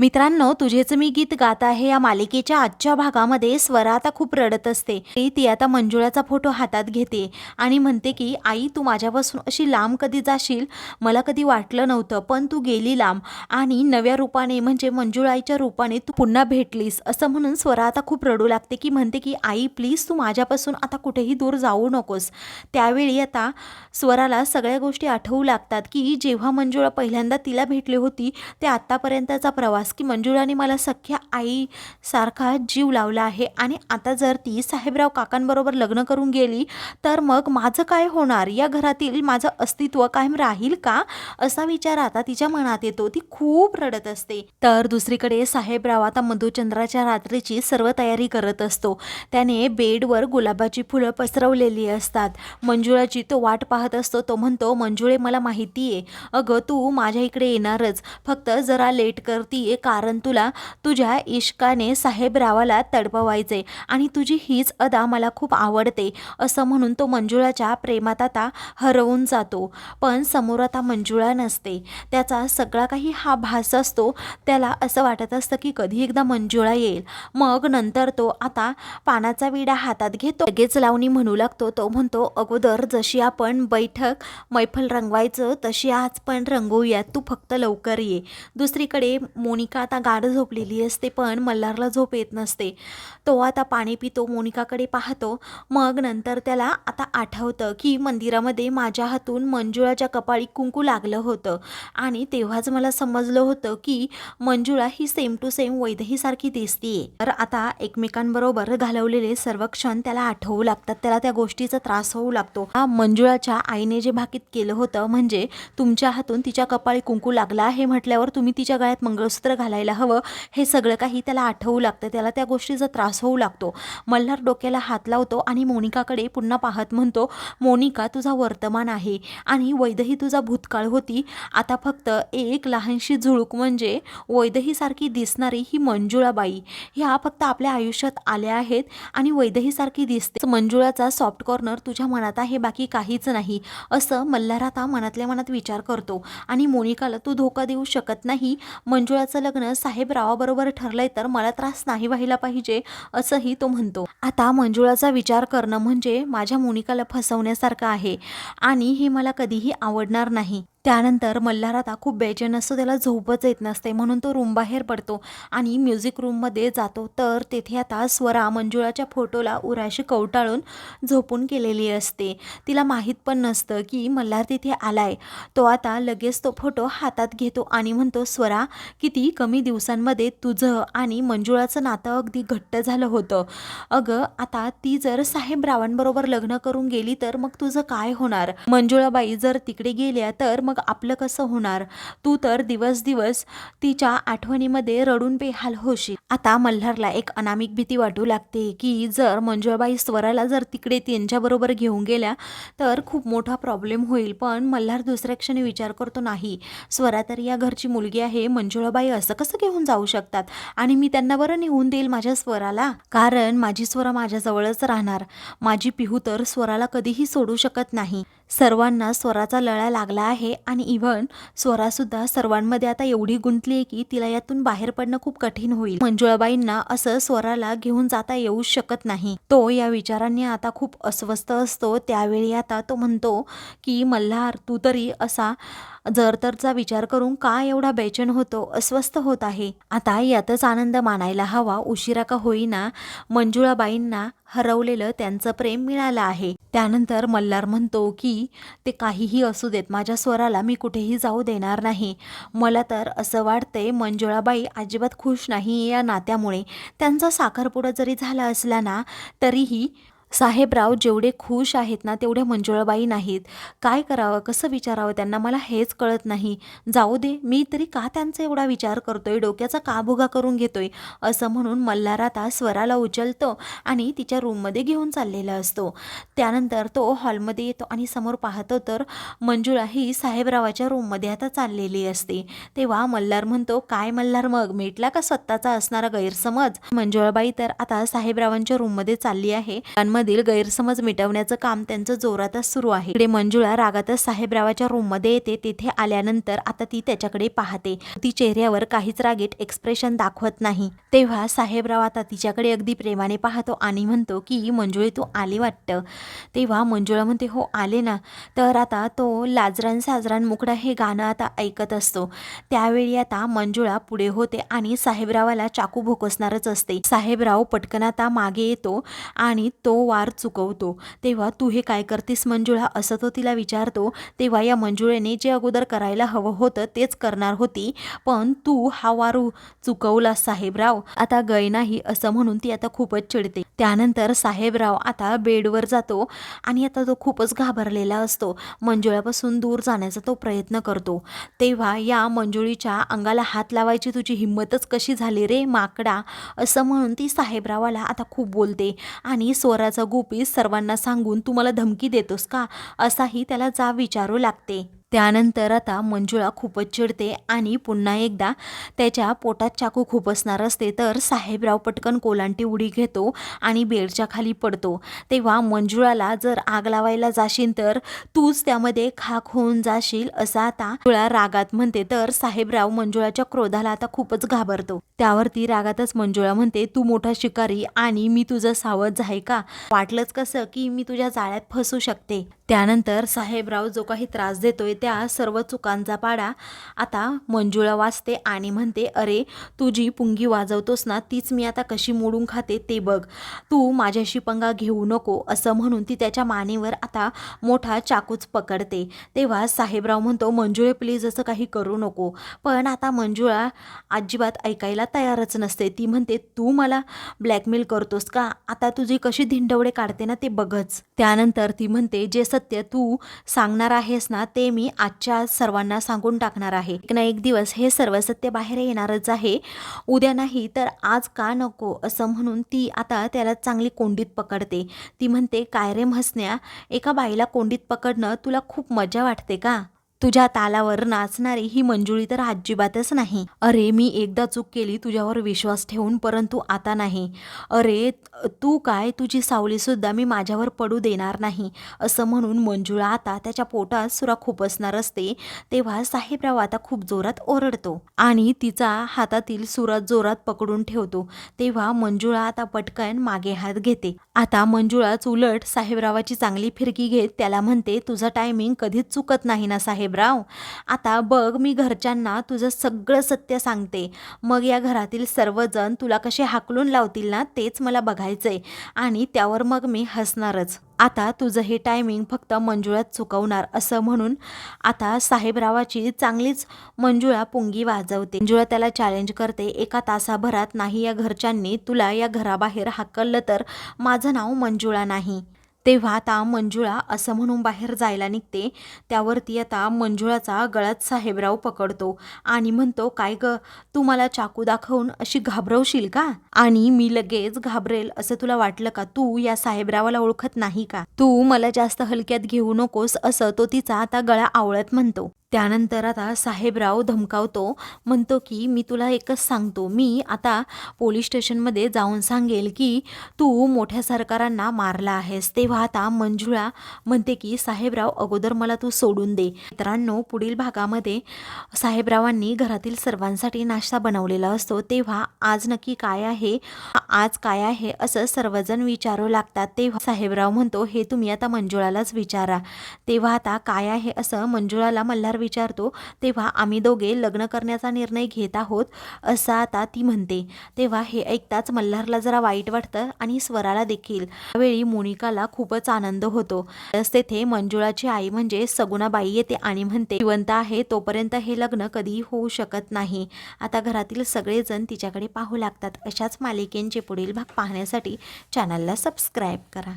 मित्रांनो तुझेच मी गीत गात आहे या मालिकेच्या आजच्या भागामध्ये स्वरा आता खूप रडत असते. ती- ती आता मंजुळाचा फोटो हातात घेते आणि म्हणते की आई तू माझ्यापासून अशी लांब कधी जाशील? मला कधी वाटलं नव्हतं पण तू गेली लांब आणि नव्या रूपाने म्हणजे मंजुळाईच्या रूपाने तू पुन्हा भेटलीस. असं म्हणून स्वरा आता खूप रडू लागते की म्हणते की आई प्लीज तू माझ्यापासून आता कुठेही दूर जाऊ नकोस. त्यावेळी आता स्वराला सगळ्या गोष्टी आठवू लागतात की जेव्हा मंजुळा पहिल्यांदा तिला भेटली होती ते आत्तापर्यंतचा प्रवास की मंजुळाने मला सख्या आईसारखा जीव लावला आहे. आणि आता जर ती साहेबराव काकांबरोबर लग्न करून गेली तर मग माझं काय होणार? या घरातील माझं अस्तित्व कायम राहील का? असा विचार आता तिच्या मनात येतो. ती खूप रडत असते. तर दुसरीकडे साहेबराव आता मधुचंद्राच्या रात्रीची सर्व तयारी करत असतो. त्याने बेडवर गुलाबाची फुलं पसरवलेली असतात. मंजुळाची तो वाट पाहत असतो. तो म्हणतो मंजुळे मला माहिती आहे अगं तू माझ्या इकडे येणारच. फक्त जरा लेट करतीये कारण तुला तुझ्या इश्काने साहेबरावाला तडपवायचे आणि तुझी हीच अदा मला खूप आवडते असं म्हणून तो मंजुळाच्या प्रेमात आता हरवून जातो. पण समोर आता मंजुळा नसते. त्याचा सगळा काही हा भास असतो त्याला असं वाटत असतं की कधी एकदा मंजुळा येईल. मग नंतर तो आता पानाचा विडा हातात घेतो लगेच लावणी म्हणू लागतो. तो म्हणतो अगोदर जशी आपण बैठक मैफल रंगवायचं तशी आज पण रंगवूयात तू फक्त लवकर ये. दुसरीकडे मोनिका आता गाढ झोपलेली असते पण मल्हारला झोप येत नसते. तो आता पाणी पितो मोनिकाकडे पाहतो. मग नंतर त्याला आता आठवतं की मंदिरामध्ये माझ्या हातून मंजुळाच्या कपाळी कुंकू लागलं होतं. आणि तेव्हाच मला समजलं होतं की मंजुळा ही सेम टू सेम वैदहीसारखी दिसतीये. तर आता एकमेकांबरोबर घालवलेले सर्व क्षण त्याला आठवू लागतात. त्याला त्या गोष्टीचा त्रास होऊ लागतो. हा मंजुळाच्या आईने जे भाकीत केलं होतं म्हणजे तुमच्या हातून तिच्या कपाळी कुंकू लागला आहे म्हटल्यावर तुम्ही तिच्या गळ्यात मंगळसूत्र घालायला हवं. हे सगळं काही त्याला आठवू लागतं. त्याला त्या गोष्टीचा त्रास होऊ लागतो. मल्हार डोक्याला हात लावतो आणि मोनिकाकडे पुन्हा पाहत म्हणतो मोनिका तुझा वर्तमान आहे आणि वैदही तुझा भूतकाळ होती. आता फक्त एक लहानशी झुळूक म्हणजे वैदहीसारखी दिसणारी ही मंजुळाबाई. ह्या फक्त आपल्या आयुष्यात आल्या आहेत आणि वैदहीसारखी दिसते. मंजुळाचा सॉफ्ट कॉर्नर तुझ्या मनात आहे बाकी काहीच नाही. असं मल्हार आता मनातल्या मनात विचार करतो आणि मोनिकाला तू धोका देऊ शकत नाही. मंजुळाचं लग्न साहेबरावाबरोबर ठरलंय तर मला त्रास नाही व्हायला पाहिजे असंही तो म्हणतो. आता मंजुळाचा विचार करणं म्हणजे माझ्या मोनिकाला फसवण्यासारखं आहे आणि हे मला कधीही आवडणार नाही. त्यानंतर मल्हार आता खूप बेचैन असतो त्याला झोपच येत नसते म्हणून तो रूम बाहेर पडतो आणि म्युझिक रूममध्ये जातो. तर तेथे आता स्वरा मंजुळाच्या फोटोला उराशी कवटाळून झोपून केलेली असते. तिला माहीत पण नसतं की मल्हार तिथे आलाय. तो आता लगेच तो फोटो हातात घेतो आणि म्हणतो स्वरा किती कमी दिवसांमध्ये तुझं आणि मंजुळाचं नातं अगदी घट्ट झालं होतं. अगं आता ती जर साहेबरावांबरोबर लग्न करून गेली तर मग तुझं काय होणार? मंजुळाबाई जर तिकडे गेल्या तर मग आपलं कसं होणार? तू तर दिवस दिवस तिच्या आठवणीमध्ये रडून बेहाल होशील. आता मल्हारला एक अनामिक भीती वाटू लागते की जर मंजुळाबाई स्वराला जर तिकडे त्यांच्याबरोबर घेऊन गेल्या तर खूप मोठा प्रॉब्लेम होईल. पण मल्हार दुसऱ्या क्षणी विचार करतो नाही. स्वरा तर या घरची मुलगी आहे मंजुळाबाई असं कसं घेऊन जाऊ शकतात? आणि मी त्यांना बरं नेऊन देईल माझ्या स्वराला? कारण माझी स्वरा माझ्याजवळच राहणार. माझी पिहू तर स्वराला कधीही सोडू शकत नाही. सर्वांना स्वराचा लळा लागला आहे आणि इव्हन स्वरासुद्धा सर्वांमध्ये आता एवढी गुंतली आहे की तिला यातून बाहेर पडणं खूप कठीण होईल. मंजुळाबाईंना असं स्वराला घेऊन जाता येऊ शकत नाही. तो या विचारांनी आता खूप अस्वस्थ असतो. त्यावेळी आता तो म्हणतो की मल्हार तू तरी असा जर तरचा विचार करून का एवढा बेचैन होतो अस्वस्थ होत आहे? आता यातच आनंद मानायला हवा उशिरा का होईना मंजुळाबाईंना हरवलेलं त्यांचं प्रेम मिळालं आहे. त्यानंतर मल्हार म्हणतो की ते काहीही असू देत माझ्या स्वराला मी कुठेही जाऊ देणार नाही. मला तर असं वाटते मंजुळाबाई अजिबात खुश नाही या नात्यामुळे. त्यांचा साखरपुडा जरी झाला असला ना तरीही साहेबराव जेवढे खुश आहेत ना तेवढे मंजुळाबाई नाहीत. काय करावं कसं विचारावं त्यांना? मला हेच कळत नाही. जाऊ दे मी तरी का त्यांचा एवढा विचार करतोय? डोक्याचा का भुगा करून घेतोय. असं म्हणून मल्हार आता स्वराला उचलतो आणि तिच्या रूममध्ये घेऊन चाललेला असतो. त्यानंतर तो हॉलमध्ये येतो आणि समोर पाहतो तर मंजुळा ही साहेबरावाच्या रूममध्ये आता चाललेली असते. तेव्हा मल्हार म्हणतो काय मल्हार मग? मिटला का स्वतःचा असणारा गैरसमज? मंजुळाबाई तर आता साहेबरावांच्या रूममध्ये चालली आहे. मधील गैरसमज मिटवण्याचं काम त्यांचं जोरातच सुरू आहे. इकडे मंजुळा रागातच साहेबरावाच्या रूममध्ये येते. तिथे आल्यानंतर आता ती त्याच्याकडे पाहते. ती चेहऱ्यावर काहीच रागीट एक्सप्रेशन दाखवत नाही. तेव्हा साहेबराव आता तिच्याकडे अगदी प्रेमाने पाहतो आणि म्हणतो की मंजुळे तू आली वाटतं. तेव्हा मंजुळा म्हणते हो आले ना. तर आता तो लाजरान साजरान मुकडा हे गाणं आता ऐकत असतो. त्यावेळी आता मंजुळा पुढे होते आणि साहेबरावाला चाकू भोकसणारच असते. साहेबराव पटकन आता मागे येतो आणि तो वार चुकवतो. तेव्हा तू हे काय करतेस मंजुळा? असं तो तिला विचारतो. तेव्हा या मंजुळेने जे अगोदर करायला हवं होतं तेच करणार होती. पण तू हा वार चुकवला साहेबराव. आता गय नाही असं म्हणून ती आता खूपच चिडते. त्यानंतर साहेबराव आता बेडवर जातो आणि आता तो खूपच घाबरलेला असतो. मंजुळापासून दूर जाण्याचा तो प्रयत्न करतो. तेव्हा या मंजुळीच्या अंगाला हात लावायची तुझी हिंमतच कशी झाली रे माकडा? असं म्हणून ती साहेबरावाला आता खूप बोलते आणि स्वराचा गोपी सर्वांना सांगून तू मला धमकी देतोस का? असाही त्याला जाब विचारू लागते. त्यानंतर आता मंजुळा खूपच चिडते आणि पुन्हा एकदा त्याच्या पोटात चाकू खुपसणार असते तर साहेबराव पटकन कोलांटी उडी घेतो आणि बेडच्या खाली पडतो. तेव्हा मंजुळाला जर आग लावायला जाशील तर तूच त्यामध्ये खाक होऊन जाशील असं आता मंजुळा रागात म्हणते. तर साहेबराव मंजुळाच्या क्रोधाला आता खूपच घाबरतो. त्यावरती रागातच मंजुळा म्हणते तू मोठा शिकारी आणि मी तुझं सावध आहे का? वाटलंच कसं की मी तुझ्या जाळ्यात फसू शकते. त्यानंतर साहेबराव जो काही त्रास देतोय त्या सर्व चुकांचा पाडा आता मंजुळा वाचते आणि म्हणते अरे तू जी पुंगी वाजवतोस ना तीच मी आता कशी मोडून खाते ते बघ. तू माझ्याशी पंगा घेऊ नको असं म्हणून ती त्याच्या मानेवर आता मोठा चाकूच पकडते. तेव्हा साहेबराव म्हणतो मंजुळे प्लीज असं काही करू नको. पण आता मंजुळा अजिबात ऐकायला तयारच नसते. ती म्हणते तू मला ब्लॅकमेल करतोस का? आता तुझी कशी धिंडवडे काढते ना ते बघच. त्यानंतर ती म्हणते जे सत्य तू सांगणार आहेस ना ते मी आजच्या आज सर्वांना सांगून टाकणार आहे. एक ना एक दिवस हे सर्व सत्य बाहेर येणारच आहे. उद्या नाही तर आज का नको असं म्हणून ती आता त्याला चांगली कोंडीत पकडते. ती म्हणते काय रे म्हसण्या एका बाईला कोंडीत पकडणं तुला खूप मजा वाटते का? तुझ्या तालावर नाचणारी ही मंजुळी तर अजिबातच नाही. अरे मी एकदा चूक केली तुझ्यावर विश्वास ठेवून परंतु आता नाही. अरे तू काय? तुझी सावलीसुद्धा मी माझ्यावर पडू देणार नाही. असं म्हणून मंजुळा आता त्याच्या पोटात सुरा खुपसणार असते तेव्हा साहेबराव आता खूप जोरात ओरडतो आणि तिचा हातातील सुरात जोरात पकडून ठेवतो. तेव्हा मंजुळा आता पटकन मागे हात घेते. आता मंजुळाच उलट साहेबरावाची चांगली फिरकी घेत त्याला म्हणते तुझं टायमिंग कधीच चुकत नाही ना साहेब. साहेबराव आता बघ मी घरच्यांना तुझं सगळं सत्य सांगते. मग या घरातील सर्वजण तुला कसे हाकलून लावतील ना तेच मला बघायचंय. आणि त्यावर मग मी हसणारच. आता तुझं हे टायमिंग फक्त मंजुळात चुकवणार असं म्हणून आता साहेबरावाची चांगलीच मंजुळा पुंगी वाजवते. मंजुळा त्याला चॅलेंज करते एका तासाभरात नाही या घरच्यांनी तुला या घराबाहेर हाकललं तर माझं नाव मंजुळा नाही. तेव्हा आता मंजुळा असं म्हणून बाहेर जायला निघते. त्यावरती आता मंजुळाचा गळात साहेबराव पकडतो आणि म्हणतो काय ग तू मला चाकू दाखवून अशी घाबरवशील का? आणि मी लगेच घाबरेल असं तुला वाटलं का? तू या साहेबरावाला ओळखत नाही का? तू मला जास्त हलक्यात घेऊ नकोस असं तो तिचा आता गळा आवळत म्हणतो. त्यानंतर आता साहेबराव धमकावतो म्हणतो की मी तुला एकच सांगतो. मी आता पोलीस स्टेशनमध्ये जाऊन सांगेल की तू मोठ्या सरकारांना मारला आहेस. तेव्हा आता मंजुळा म्हणते की साहेबराव अगोदर मला तू सोडून दे. मित्रांनो पुढील भागामध्ये साहेबरावांनी घरातील सर्वांसाठी नाश्ता बनवलेला असतो. तेव्हा आज नक्की काय आहे? आज काय आहे? असं सर्वजण विचारू लागतात. तेव्हा साहेबराव म्हणतो हे तुम्ही आता मंजुळालाच विचारा. तेव्हा आता काय आहे? असं मंजुळाला मल्हार विचारतो तेव्हा आम्ही दोघे लग्न करण्याचा निर्णय घेत आहोत असं आता ती म्हणते. तेव्हा हे ऐकताच मल्हारला जरा वाईट वाटतं आणि स्वराला देखील. त्यावेळी मोनिकाला खूपच आनंद होतो. तसंच तेथे मंजुळाची आई म्हणजे सगुणाबाई येते आणि म्हणते जिवंत आहे तोपर्यंत हे लग्न कधीही होऊ शकत नाही. आता घरातील सगळेजण तिच्याकडे पाहू लागतात. अशाच मालिकेंचे पुढील भाग पाहण्यासाठी चॅनलला सबस्क्राईब करा.